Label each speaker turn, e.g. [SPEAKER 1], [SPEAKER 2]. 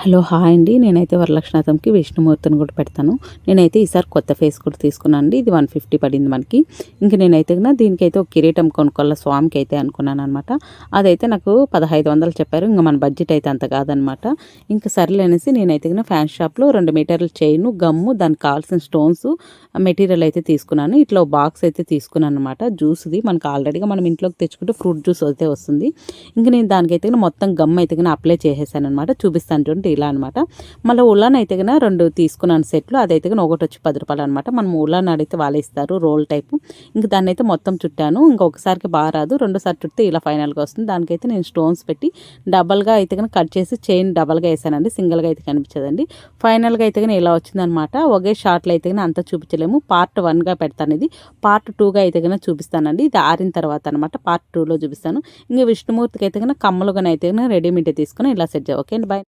[SPEAKER 1] Hello hi అండి. నేనైతే వరలక్ష్మీనాథంకి విష్ణుమూర్తిని కూడా పెడతాను. నేనైతే ఈసారి కొత్త ఫేస్ కూడా తీసుకున్నాను అండి ఇది వన్ ఫిఫ్టీ పడింది మనకి. ఇంకా నేనైతే కన్నా దీనికైతే ఒక కిరీటం కొనుక్కోవాలి స్వామికి అయితే అనుకున్నాను అనమాట అదైతే నాకు పదహైదు వందలు చెప్పారు. ఇంకా మన బడ్జెట్ అయితే అంత కాదనమాట ఇంకా సర్లేనేసి నేనైతే కన్నా ఫ్యాన్ షాప్లో రెండు మీటర్ల చైను గమ్ము దానికి కావాల్సిన స్టోన్స్ మెటీరియల్ అయితే తీసుకున్నాను. ఇట్లా బాక్స్ అయితే తీసుకున్నాను అనమాట జ్యూస్ది మనకు ఆల్రెడీగా మనం ఇంట్లోకి తెచ్చుకుంటే ఫ్రూట్ జ్యూస్ అయితే వస్తుంది. ఇంకా నేను దానికైతే మొత్తం గమ్ అయితే అప్లై చేసేసాను అనమాట చూపిస్తాను చూడండి. ఇలా అనమాట మళ్ళీ ఉల్లాన్ అయితే కన్నా రెండు తీసుకున్నాను సెట్లు. అదైతే కానీ ఒకటి వచ్చి పది రూపాయలు అనమాట మనం ఉల్లాన్ అడిగితే వాళ్ళు ఇస్తారు రోల్ టైపు. ఇంకా దాన్ని అయితే మొత్తం చుట్టాను. ఇంకా ఒకసారికి బాగా రాదు. రెండోసారి చుట్టే ఇలా ఫైనల్గా వస్తుంది. దానికైతే నేను స్టోన్స్ పెట్టి డబల్గా అయితే కనుక కట్ చేసి చైన్ డబల్గా వేసానండి. సింగిల్గా అయితే కనిపించదండి. ఫైనల్గా అయితే కనుక ఇలా వచ్చిందనమాట ఒకే షార్ట్లో అయితే కనుక అంతా చూపించలేము. పార్ట్ వన్గా పెడతాను ఇది పార్ట్ టూగా అయితే కనుక చూపిస్తానండి. ఇది ఆరిన తర్వాత అనమాట పార్ట్ టూలో చూపిస్తాను. ఇంకా విష్ణుమూర్తికి అయితే కన్నా కమ్మలుగానైతే కనుక రెడీమేడ్ తీసుకుని ఇలా సెట్ చేయ ఓకే అండి బాయ్.